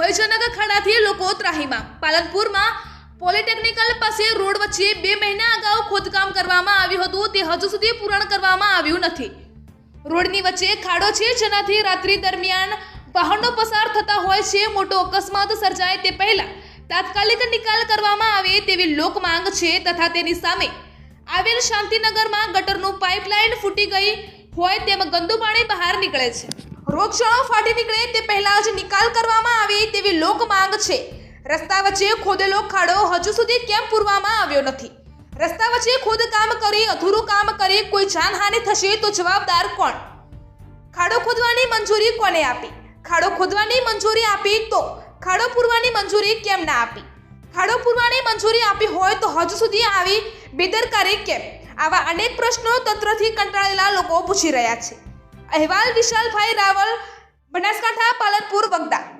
ભયજનક ખાડાથી લોકો ત્રાહીમાં. પાલનપુરમાં પોલિટેકનિકલ પાસે રોડ વચ્ચે બે મહિના અગાઉ ખોદકામ કરવામાં આવ્યું હતું. તે હજુ સુધી પૂરણ કરવામાં આવ્યું નથી. રોડની વચ્ચે ખાડો છે, જેનાથી રાત્રિ દરમિયાન વાહનો પસાર થતા હોય છે. મોટો અકસ્માત સર્જાય તે પહેલા તાત્કાલિક નિકાલ કરવામાં આવે તેવી લોક માંગ છે તથા તેની સામે આવેલ શાંતિનગરમાં ગટરનું પાઇપલાઇન ફૂટી ગઈ હોય તેમ ગંદુ પાણી બહાર નીકળે છે. રોગચાળો ફાટી નીકળે તે પહેલા જ નિકાલ કરવા લોક માંગ છે. રસ્તા વચ્ચે ખોદેલો ખાડો હજુ સુધી કેમ પૂરવામાં આવ્યો નથી? રસ્તા વચ્ચે ખોદકામ કરી, અધૂરું કામ કરી કોઈ જાનહાનિ થશે તો જવાબદાર કોણ? ખાડો ખોદવાની મંજૂરી કોને આપી? ખાડો ખોદવાની મંજૂરી આપી તો ખાડો પૂરવાની મંજૂરી કેમ ના આપી? ખાડો પૂરવાની મંજૂરી આપી હોય તો હજુ સુધી આવી બેદરકારી કેમ? આવા અનેક પ્રશ્નો તંત્રથી કંટાળેલા લોકો પૂછી રહ્યા છે. અહેવાલ વિશાલભાઈ રાવલ, બનાસકાંઠા, પાલનપુર, વગદા.